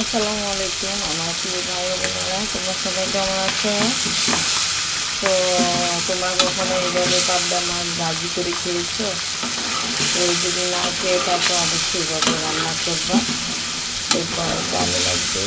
আসসালামু আলাইকুম আমার প্রিয় ভাই বোনেরা, তোমরা সবাই কেমন আছো? তো, তোমরা কখনো এইভাবে পাবদা মাছ ভাজি করে খেয়েছো? তো যদি না খেয়ে থাকো অবশ্যই এভাবে রান্না করবা। এরপর ভালো লাগবে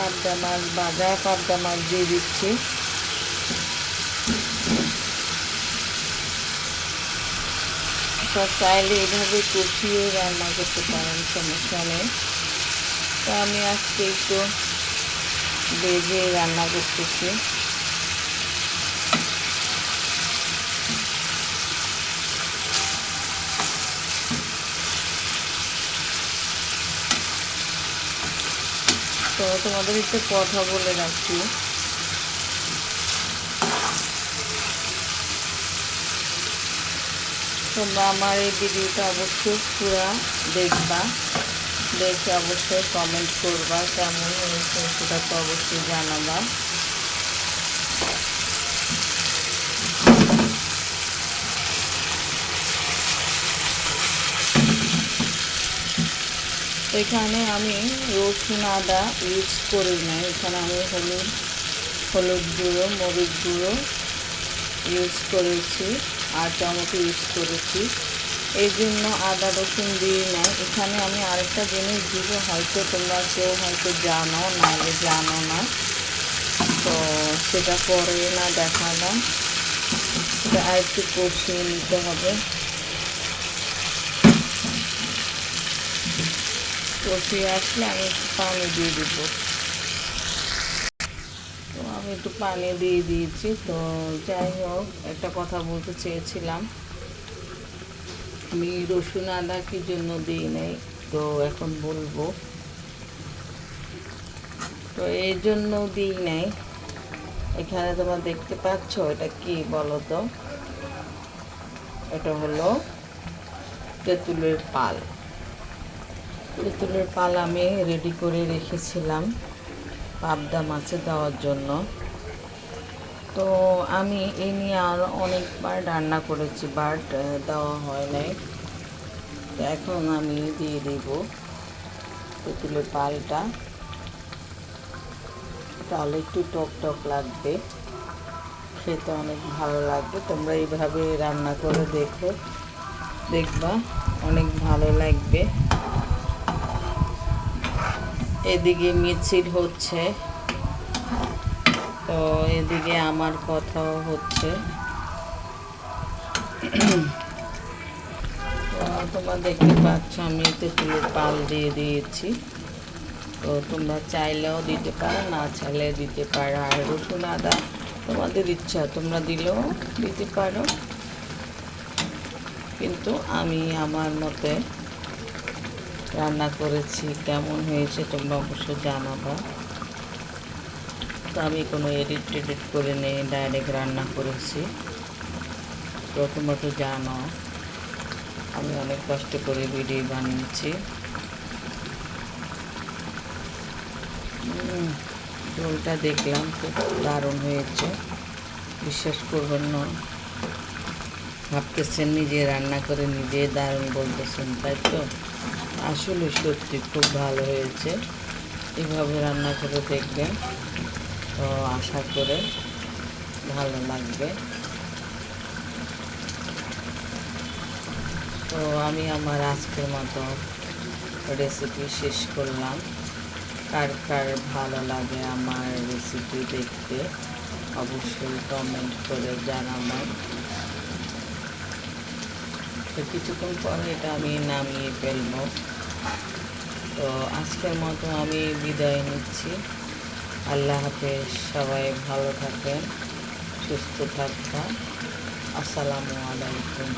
পাবদা মাছ ভাজা পাবদা মাছ দিয়ে দিচ্ছি। চাইলে এভাবে কষিয়ে রান্না করতে পারেন, সমস্যা নেই। তো আমি আজকে একটু বেজে রান্না করতেছি। তো তোমাদের একটু কথা বলে রাখছি তোমরা আমার এই ভিডিওটা অবশ্যই পুরা দেখবা। দেখে অবশ্যই কমেন্ট করবা, কেমন হয়েছে সেটা তো অবশ্যই জানাবা। এখানে আমি রসুন আদা ইউজ করি না এখানে আমি হলুদ হলুদ গুঁড়ো, মরিচ গুঁড়ো ইউজ করেছি আর টমেটো ইউজ করেছি। এই জন্য আদা, রসুন দিই না এখানে আমি আরেকটা জিনিস দিব, হয়তো তোমরা কেউ হয়তো জানো, নাহলে জানো না। তো সেটা পরে না দেখালাম। সেটা আর একটু কষিয়ে নিতে হবে। কষিয়ে আসলে আমি একটু পানি দিয়ে দিব। তো আমি একটু পানি দিয়ে দিয়েছি। তো যাই হোক, একটা কথা বলতে চেয়েছিলাম। আমি রসুন আদা কি জন্য দিই নাই, তো এখন বলব। তো এই জন্য দিই নাই। এখানে তোমরা দেখতে পাচ্ছ, এটা কি বলো তো এটা হলো তেঁতুলের পাল। তেঁতুলের পাল আমি রেডি করে রেখেছিলাম পাবদা মাছে দেওয়ার জন্য। তো আমি এই নিয়ে আরও অনেকবার রান্না করেছি বাট দেওয়া হয় নাই। তো এখন আমি দিয়ে দেব তেঁতুলের পালটা। তাহলে একটু টক টক লাগবে, খেতে অনেক ভালো লাগবে। তোমরা এইভাবে রান্না করে দেখো, দেখবা অনেক ভালো লাগবে। এদিকে মিছিল হচ্ছে। তো এদিকে আমার কথাও হচ্ছে। তো তোমরা দেখতে পাচ্ছ, আমি তেঁতুলের পাল দিয়ে দিয়েছি। তো তোমরা চাইলেও দিতে পারো, না চাইলে দিতে পারো। আর রসুন আদা তোমাদের ইচ্ছা, তোমরা দিলেও দিতে পারো। কিন্তু আমি আমার মতে রান্না করেছি, কেমন হয়েছে তোমরা অবশ্য জানাবা। তো আমি কোনো এডিট টেডিট করে নেই ডাইরেক্ট রান্না করেছি। তো তোমরা তো জানো, আমি অনেক কষ্ট করে ভিডিও বানিয়েছি। ঝোলটা দেখলাম, খুব দারুণ হয়েছে। বিশ্বাস করবেন না, ভাবতেছেন নিজে রান্না করে নিজে দারুণ বলতেছেন, তাই তো? আসলে সত্যি খুব ভালো হয়েছে। এভাবে রান্না করে দেখবেন। তো আশা করে ভালো লাগবে। তো আমি আমার আজকের মতো রেসিপি শেষ করলাম। কার কার ভালো লাগে আমার রেসিপি দেখতে, অবশ্যই কমেন্ট করে জানাবেন। তো কিছুক্ষণ পরে এটা আমি নামিয়ে ফেলব। তো আজকের মতো আমি বিদায় নিচ্ছি। আল্লাহ হাফেজ, সবাই ভালো থাকেন, সুস্থ থাকবেন। আসসালামু আলাইকুম।